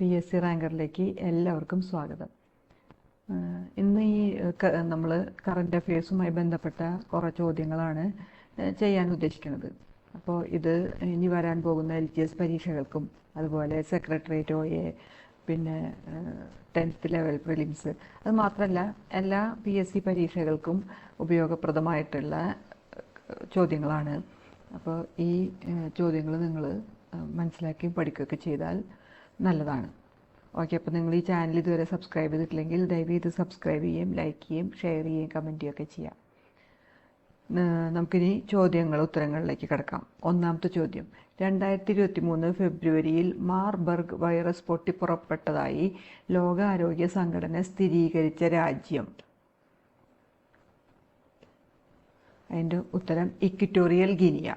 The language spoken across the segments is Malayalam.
പി എസ് സി റാങ്കറിലേക്ക് എല്ലാവർക്കും സ്വാഗതം. ഇന്ന് ഈ നമ്മൾ കറണ്ട് അഫയേഴ്സുമായി ബന്ധപ്പെട്ട കുറേ ചോദ്യങ്ങളാണ് ചെയ്യാൻ ഉദ്ദേശിക്കുന്നത്. അപ്പോൾ ഇത് ഇനി വരാൻ പോകുന്ന എൽ ജി എസ് പരീക്ഷകൾക്കും അതുപോലെ സെക്രട്ടേറിയറ്റ് ഒ എ പിന്നെ ടെൻത്ത് ലെവൽ പ്രിലിംസ് അത് മാത്രമല്ല എല്ലാ പി എസ് സി പരീക്ഷകൾക്കും ഉപയോഗപ്രദമായിട്ടുള്ള ചോദ്യങ്ങളാണ്. അപ്പോൾ ഈ ചോദ്യങ്ങൾ നിങ്ങൾ മനസ്സിലാക്കി പഠിക്കുകയൊക്കെ ചെയ്താൽ നല്ലതാണ്. ഓക്കെ അപ്പോൾ നിങ്ങൾ ഈ ചാനൽ ഇതുവരെ സബ്സ്ക്രൈബ് ചെയ്തിട്ടില്ലെങ്കിൽ ദയവ് ചെയ്ത് സബ്സ്ക്രൈബ് ചെയ്യുകയും ലൈക്ക് ചെയ്യുകയും ഷെയർ ചെയ്യുകയും കമന്റ് ചെയ്യുകയൊക്കെ ചെയ്യാം. നമുക്കിനി ചോദ്യങ്ങൾ ഉത്തരങ്ങളിലേക്ക് കിടക്കാം. ഒന്നാമത്തെ ചോദ്യം. രണ്ടായിരത്തി ഇരുപത്തി മൂന്ന് ഫെബ്രുവരിയിൽ മാർബർഗ് വൈറസ് പൊട്ടിപ്പുറപ്പെട്ടതായി ലോകാരോഗ്യ സംഘടന സ്ഥിരീകരിച്ച രാജ്യം. അതിന്റെ ഉത്തരം ഇക്വിറ്റോറിയൽ ഗിനിയ.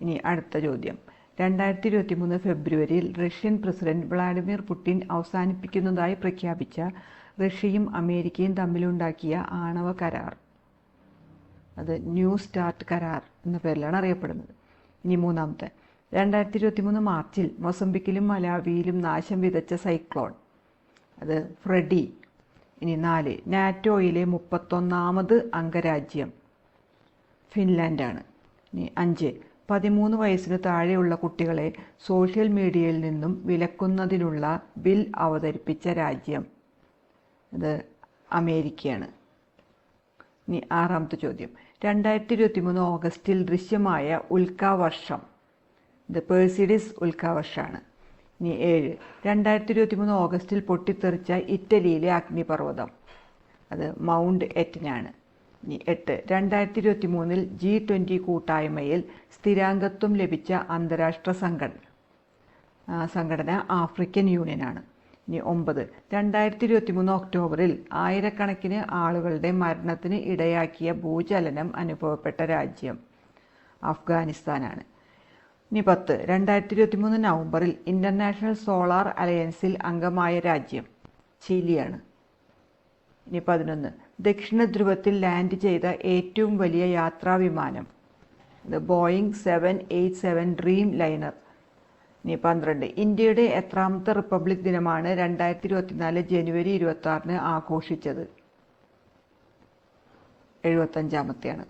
ഇനി അടുത്ത ചോദ്യം. രണ്ടായിരത്തി ഇരുപത്തി മൂന്ന് ഫെബ്രുവരിയിൽ റഷ്യൻ പ്രസിഡന്റ് വ്ളാഡിമിർ പുടിൻ അവസാനിപ്പിക്കുന്നതായി പ്രഖ്യാപിച്ച റഷ്യയും അമേരിക്കയും തമ്മിലുണ്ടാക്കിയ ആണവ കരാർ. അത് ന്യൂ സ്റ്റാർട്ട് കരാർ എന്ന പേരിലാണ് അറിയപ്പെടുന്നത്. ഇനി മൂന്നാമത്തെ. രണ്ടായിരത്തി ഇരുപത്തി മൂന്ന് മാർച്ചിൽ മൊസംബിക്കിലും മലാവിയിലും നാശം വിതച്ച സൈക്ലോൺ. അത് ഫ്രെഡി. ഇനി നാല്. നാറ്റോയിലെ മുപ്പത്തൊന്നാമത് അംഗരാജ്യം ഫിൻലാൻഡാണ്. ഇനി അഞ്ച്. പതിമൂന്ന് വയസ്സിന് താഴെയുള്ള കുട്ടികളെ സോഷ്യൽ മീഡിയയിൽ നിന്നും വിലക്കുന്നതിനുള്ള ബിൽ അവതരിപ്പിച്ച രാജ്യം അത് അമേരിക്കയാണ്. ഇനി ആറാമത്തെ ചോദ്യം. രണ്ടായിരത്തി ഇരുപത്തി മൂന്ന് ഓഗസ്റ്റിൽ ദൃശ്യമായ ഉൽക്കാവർഷം. ഇത് പേഴ്സിഡിസ് ഉൽക്കാവർഷമാണ് ഇനി ഏഴ്. രണ്ടായിരത്തി ഇരുപത്തി മൂന്ന് ഓഗസ്റ്റിൽ പൊട്ടിത്തെറിച്ച ഇറ്റലിയിലെ അഗ്നിപർവതം. അത് മൗണ്ട് എറ്റിനാണ്. എട്ട്. രണ്ടായിരത്തി ഇരുപത്തി മൂന്നിൽ ജി ട്വന്റി കൂട്ടായ്മയിൽ സ്ഥിരാംഗത്വം ലഭിച്ച അന്താരാഷ്ട്ര സംഘടന സംഘടന ആഫ്രിക്കൻ യൂണിയനാണ്. ഇനി ഒമ്പത്. രണ്ടായിരത്തി ഇരുപത്തി മൂന്ന് ഒക്ടോബറിൽ ആയിരക്കണക്കിന് ആളുകളുടെ മരണത്തിന് ഇടയാക്കിയ ഭൂചലനം അനുഭവപ്പെട്ട രാജ്യം അഫ്ഗാനിസ്ഥാനാണ്. ഇനി പത്ത്. രണ്ടായിരത്തി ഇരുപത്തി മൂന്ന് നവംബറിൽ ഇന്റർനാഷണൽ സോളാർ അലയൻസിൽ അംഗമായ രാജ്യം ചിലിയാണ്. ഇനി പതിനൊന്ന്. ദക്ഷിണ ധ്രുവത്തിൽ ലാൻഡ് ചെയ്ത ഏറ്റവും വലിയ യാത്രാ വിമാനം ഇത് Boeing seven eight seven dreamliner. ഇനി പന്ത്രണ്ട്. ഇന്ത്യയുടെ എത്രാമത്തെ റിപ്പബ്ലിക് ദിനമാണ് രണ്ടായിരത്തി ഇരുപത്തിനാല് ജനുവരി ഇരുപത്തി ആറിന് ആഘോഷിച്ചത്. എഴുപത്തഞ്ചാമത്തെയാണ്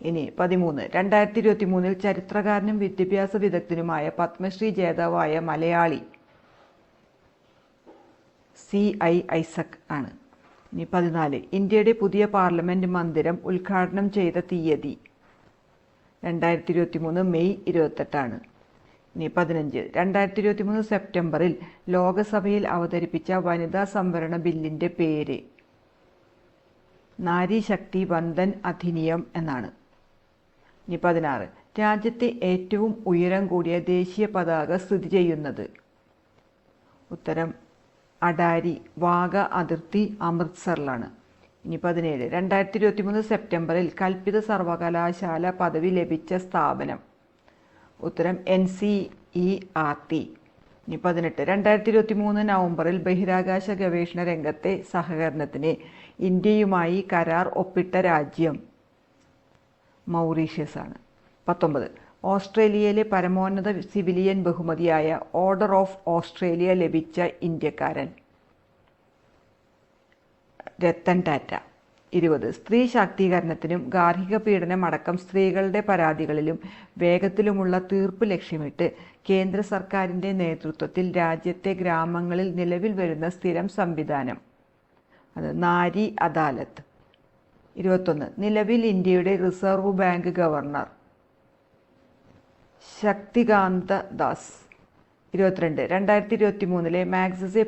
ഇനി പതിമൂന്ന്. രണ്ടായിരത്തി ഇരുപത്തി മൂന്നിൽ ചരിത്രകാരനും വിദ്യാഭ്യാസ വിദഗ്ധനുമായ പത്മശ്രീ ജേതാവായ മലയാളി സി ഐ ഐസക് ആണ്. ഇനി പതിനാല്. ഇന്ത്യയുടെ പുതിയ പാർലമെന്റ് മന്ദിരം ഉദ്ഘാടനം ചെയ്ത തീയതി രണ്ടായിരത്തി ഇരുപത്തി മൂന്ന് മെയ് ഇരുപത്തെട്ടാണ്. ഇനി പതിനഞ്ച്. രണ്ടായിരത്തി ഇരുപത്തി മൂന്ന് സെപ്റ്റംബറിൽ ലോകസഭയിൽ അവതരിപ്പിച്ച വനിതാ സംവരണ ബില്ലിന്റെ പേര്. നാരി ശക്തി വന്ദൻ അധിനിയം എന്നാണ്. ഇനി പതിനാറ്. രാജ്യത്തെ ഏറ്റവും ഉയരം കൂടിയ ദേശീയ പതാക സ്ഥിതി ചെയ്യുന്നത്. ഉത്തരം അഡാരി വാഗ അതിർത്തി അമൃത്സറിലാണ്. ഇനി പതിനേഴ്. രണ്ടായിരത്തി ഇരുപത്തി മൂന്ന് സെപ്റ്റംബറിൽ കൽപ്പിത സർവകലാശാല പദവി ലഭിച്ച സ്ഥാപനം. ഉത്തരം N C E R T. ഇനി പതിനെട്ട്. രണ്ടായിരത്തി ഇരുപത്തി മൂന്ന് നവംബറിൽ ബഹിരാകാശ ഗവേഷണ രംഗത്തെ സഹകരണത്തിന് ഇന്ത്യയുമായി കരാർ ഒപ്പിട്ട രാജ്യം മൗറീഷ്യസ് ആണ് പത്തൊമ്പത്. ഓസ്ട്രേലിയയിലെ പരമോന്നത സിവിലിയൻ ബഹുമതിയായ ഓർഡർ ഓഫ് ഓസ്ട്രേലിയ ലഭിച്ച ഇന്ത്യക്കാരൻ. രത്തൻ ടാറ്റ. ഇരുപത്. സ്ത്രീ ശാക്തീകരണത്തിനും ഗാർഹിക പീഡനം അടക്കം സ്ത്രീകളുടെ പരാതികളിലും വേഗത്തിലുമുള്ള തീർപ്പ് ലക്ഷ്യമിട്ട് കേന്ദ്ര സർക്കാരിന്റെ നേതൃത്വത്തിൽ രാജ്യത്തെ ഗ്രാമങ്ങളിൽ നിലവിൽ വരുന്ന സ്ഥിരം സംവിധാനം. അത് നാരി അദാലത്ത്. ഇരുപത്തൊന്ന്. നിലവിൽ ഇന്ത്യയുടെ reserve bank governor. Shaktikanta Das. ഇരുപത്തിരണ്ട്. രണ്ടായിരത്തി ഇരുപത്തി മൂന്നിലെ മാഗ്സസെ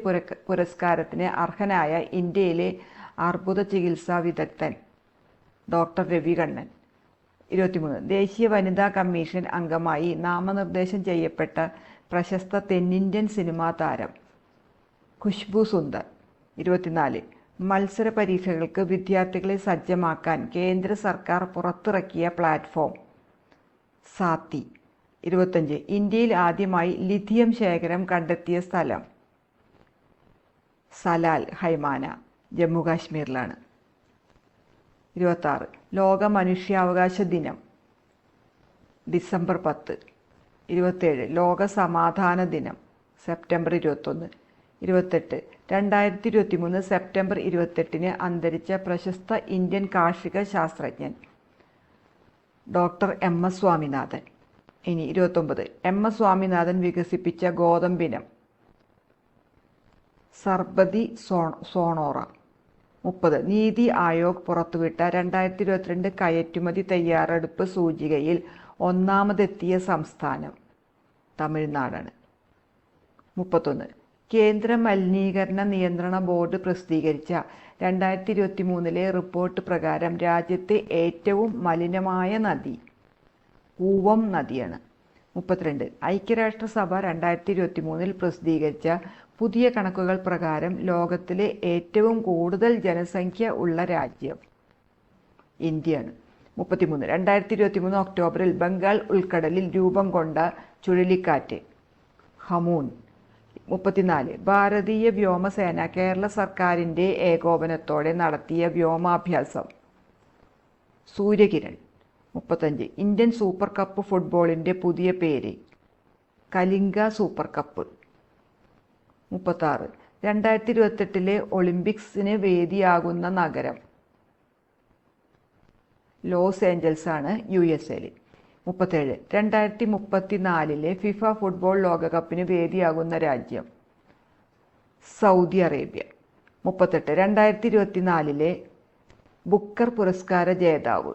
പുരസ്കാരത്തിന് അർഹനായ ഇന്ത്യയിലെ അർബുദ ചികിത്സാ വിദഗ്ധൻ ഡോക്ടർ രവി കണ്ണൻ ഇരുപത്തിമൂന്ന്. ദേശീയ വനിതാ കമ്മീഷൻ അംഗമായി നാമനിർദ്ദേശം ചെയ്യപ്പെട്ട പ്രശസ്ത തെന്നിന്ത്യൻ സിനിമാ താരം ഖുഷ്ബു സുന്ദർ. ഇരുപത്തിനാല്. മത്സര പരീക്ഷകൾക്ക് വിദ്യാർത്ഥികളെ സജ്ജമാക്കാൻ കേന്ദ്ര സർക്കാർ പുറത്തിറക്കിയ പ്ലാറ്റ്ഫോം സാത്തി. ഇരുപത്തഞ്ച് ഇന്ത്യയിൽ ആദ്യമായി ലിഥിയം ശേഖരം കണ്ടെത്തിയ സ്ഥലം സലാൽ ഹൈമാന ജമ്മു കാശ്മീരിലാണ് ഇരുപത്താറ്. ലോക മനുഷ്യാവകാശ ദിനം ഡിസംബർ പത്ത്. ഇരുപത്തേഴ്. ലോക സമാധാന ദിനം സെപ്റ്റംബർ ഇരുപത്തൊന്ന്. ഇരുപത്തെട്ട്. രണ്ടായിരത്തി ഇരുപത്തി മൂന്ന് സെപ്റ്റംബർ ഇരുപത്തെട്ടിന് അന്തരിച്ച പ്രശസ്ത ഇന്ത്യൻ കാർഷിക ശാസ്ത്രജ്ഞൻ ഡോക്ടർ എം എസ് സ്വാമിനാഥൻ. ഇനി ഇരുപത്തൊമ്പത്. എം എസ് സ്വാമിനാഥൻ വികസിപ്പിച്ച ഗോതമ്പിനം. സർബതി സോ സോണോറ. മുപ്പത്. നീതി ആയോഗ് പുറത്തുവിട്ട രണ്ടായിരത്തി ഇരുപത്തിരണ്ട് കയറ്റുമതി തയ്യാറെടുപ്പ് സൂചികയിൽ ഒന്നാമതെത്തിയ സംസ്ഥാനം തമിഴ്നാടാണ്. മുപ്പത്തൊന്ന്. കേന്ദ്ര മലിനീകരണ നിയന്ത്രണ ബോർഡ് പ്രസിദ്ധീകരിച്ച രണ്ടായിരത്തി ഇരുപത്തി മൂന്നിലെ റിപ്പോർട്ട് പ്രകാരം രാജ്യത്തെ ഏറ്റവും മലിനമായ നദി കൂവം നദിയാണ്. മുപ്പത്തിരണ്ട്. ഐക്യരാഷ്ട്രസഭ രണ്ടായിരത്തി ഇരുപത്തി മൂന്നിൽ പ്രസിദ്ധീകരിച്ച പുതിയ കണക്കുകൾ പ്രകാരം ലോകത്തിലെ ഏറ്റവും കൂടുതൽ ജനസംഖ്യ ഉള്ള രാജ്യം ഇന്ത്യയാണ്. മുപ്പത്തിമൂന്ന്. രണ്ടായിരത്തി ഇരുപത്തി മൂന്ന് ഒക്ടോബറിൽ ബംഗാൾ ഉൾക്കടലിൽ രൂപം കൊണ്ട ചുഴലിക്കാറ്റ് ഹമൂൺ മുപ്പത്തിനാല്. ഭാരതീയ വ്യോമസേന കേരള സർക്കാരിന്റെ ഏകോപനത്തോടെ നടത്തിയ വ്യോമാഭ്യാസം സൂര്യകിരൺ. മുപ്പത്തഞ്ച്. ഇന്ത്യൻ സൂപ്പർ കപ്പ് ഫുട്ബോളിന്റെ പുതിയ പേര്. Kalinga super cup. മുപ്പത്താറ്. രണ്ടായിരത്തി ഇരുപത്തെട്ടിലെ ഒളിമ്പിക്സിന് വേദിയാകുന്ന നഗരം. ലോസ് ഏഞ്ചൽസ് ആണ് യു എസ് എയിൽ മുപ്പത്തേഴ്. രണ്ടായിരത്തി മുപ്പത്തി നാലിലെ ഫിഫ ഫുട്ബോൾ ലോകകപ്പിന് വേദിയാകുന്ന രാജ്യം. Saudi Arabia. മുപ്പത്തെട്ട്. രണ്ടായിരത്തി ഇരുപത്തിനാലിലെ ബുക്കർ പുരസ്കാര ജേതാവ്.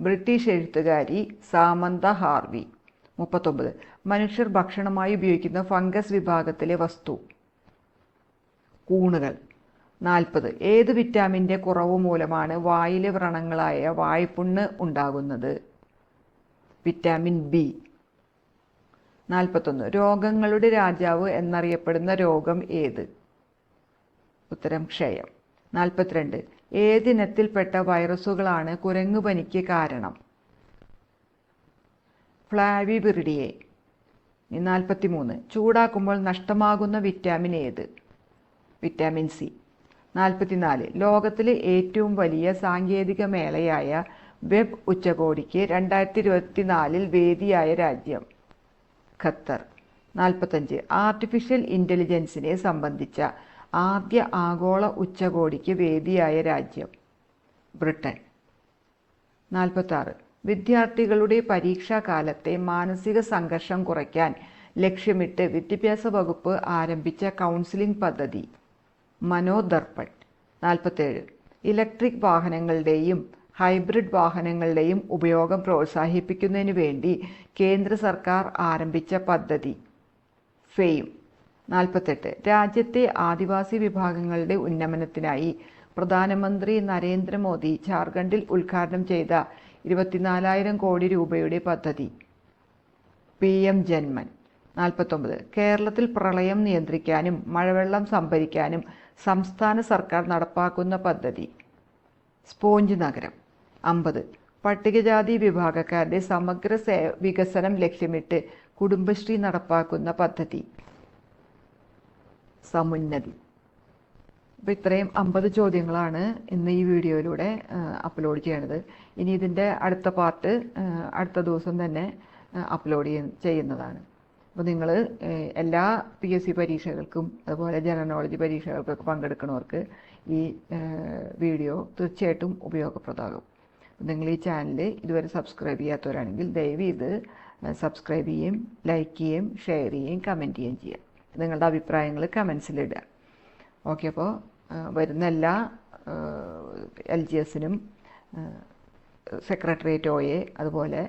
ബ്രിട്ടീഷ് എഴുത്തുകാരി സാമന്ത ഹാർവി. മുപ്പത്തൊമ്പത്. മനുഷ്യർ ഭക്ഷണമായി ഉപയോഗിക്കുന്ന ഫംഗസ് വിഭാഗത്തിലെ വസ്തു. കൂണുകൾ. നാൽപ്പത്. ഏത് വിറ്റാമിന്റെ കുറവ് മൂലമാണ് വായിലെ വ്രണങ്ങളായ വായ്പുണ്ണ് ഉണ്ടാകുന്നത്? Vitamin B. നാൽപ്പത്തൊന്ന്. രോഗങ്ങളുടെ രാജാവ് എന്നറിയപ്പെടുന്ന രോഗം ഏത്? ഉത്തരം ക്ഷയം. നാൽപ്പത്തിരണ്ട്. ഏതിനത്തിൽപ്പെട്ട വൈറസുകളാണ് കുരങ്ങുപനിക്ക് കാരണം? ഫ്ലാവിബിറിഡിയെ നാൽപ്പത്തി മൂന്ന് ചൂടാക്കുമ്പോൾ നഷ്ടമാകുന്ന വിറ്റാമിൻ ഏത്? Vitamin C. നാൽപ്പത്തിനാല്. ലോകത്തിലെ ഏറ്റവും വലിയ സാങ്കേതിക മേളയായ വെബ് ഉച്ചകോടിക്ക് രണ്ടായിരത്തി ഇരുപത്തിനാലിൽ വേദിയായ രാജ്യം ഖത്തർ. നാൽപ്പത്തഞ്ച്. ആർട്ടിഫിഷ്യൽ ഇന്റലിജൻസിനെ സംബന്ധിച്ച ആദ്യ ആഗോള ഉച്ചകോടിക്ക് വേദിയായ രാജ്യം ബ്രിട്ടൻ. നാൽപ്പത്താറ്. വിദ്യാർത്ഥികളുടെ പരീക്ഷാകാലത്തെ മാനസിക സംഘർഷം കുറയ്ക്കാൻ ലക്ഷ്യമിട്ട് വിദ്യാഭ്യാസ വകുപ്പ് ആരംഭിച്ച കൗൺസിലിംഗ് പദ്ധതി മനോദർപ്പൺ. നാൽപ്പത്തേഴ്. ഇലക്ട്രിക് വാഹനങ്ങളുടെയും ഹൈബ്രിഡ് വാഹനങ്ങളുടെയും ഉപയോഗം പ്രോത്സാഹിപ്പിക്കുന്നതിന് വേണ്ടി കേന്ദ്ര സർക്കാർ ആരംഭിച്ച പദ്ധതി ഫെയിം. നാൽപ്പത്തെട്ട്. രാജ്യത്തെ ആദിവാസി വിഭാഗങ്ങളുടെ ഉന്നമനത്തിനായി പ്രധാനമന്ത്രി നരേന്ദ്രമോദി ജാർഖണ്ഡിൽ ഉദ്ഘാടനം ചെയ്ത ഇരുപത്തിനാലായിരം കോടി രൂപയുടെ പദ്ധതി. P M Janman. നാൽപ്പത്തൊമ്പത്. കേരളത്തിൽ പ്രളയം നിയന്ത്രിക്കാനും മഴവെള്ളം സംഭരിക്കാനും സംസ്ഥാന സർക്കാർ നടപ്പാക്കുന്ന പദ്ധതി. സ്പോഞ്ച് നഗരം. അമ്പത്. പട്ടികജാതി വിഭാഗക്കാരുടെ സമഗ്ര വികസനം ലക്ഷ്യമിട്ട് കുടുംബശ്രീ നടപ്പാക്കുന്ന പദ്ധതി. സമുന്നതി. അപ്പോൾ ഇത്രയും അമ്പത് ചോദ്യങ്ങളാണ് ഇന്ന് ഈ വീഡിയോയിലൂടെ അപ്ലോഡ് ചെയ്യണത്. ഇനി ഇതിന്റെ അടുത്ത പാർട്ട് അടുത്ത ദിവസം തന്നെ അപ്ലോഡ് ചെയ്യുന്നതാണ്. അപ്പോൾ നിങ്ങൾ എല്ലാ പി എസ് സി പരീക്ഷകൾക്കും അതുപോലെ ജനറൽ നോളജ് പരീക്ഷകൾക്കൊക്കെ പങ്കെടുക്കുന്നവർക്ക് ഈ വീഡിയോ തീർച്ചയായിട്ടും ഉപയോഗപ്രദമാകും. നിങ്ങൾ ഈ ചാനൽ ഇതുവരെ സബ്സ്ക്രൈബ് ചെയ്യാത്തവരാണെങ്കിൽ ദയവ് ഇത് സബ്സ്ക്രൈബ് ചെയ്യുകയും ലൈക്ക് ചെയ്യുകയും ഷെയർ ചെയ്യുകയും കമന്റ് ചെയ്യുകയും ചെയ്യുക നിങ്ങളുടെ അഭിപ്രായങ്ങൾ കമൻസിലിടുക ഓക്കെ അപ്പോൾ വരുന്ന എല്ലാ എൽ ജി എസിനും സെക്രട്ടേറിയറ്റ് ഒയെ അതുപോലെ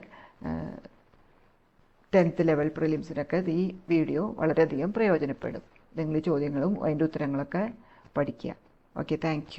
ടെൻത്ത് ലെവൽ പ്രിലിംസിനൊക്കെ ഈ വീഡിയോ വളരെയധികം പ്രയോജനപ്പെടും. നിങ്ങൾ ചോദ്യങ്ങളും അതിന്റെ ഉത്തരങ്ങളൊക്കെ പഠിക്കുക. Okay thank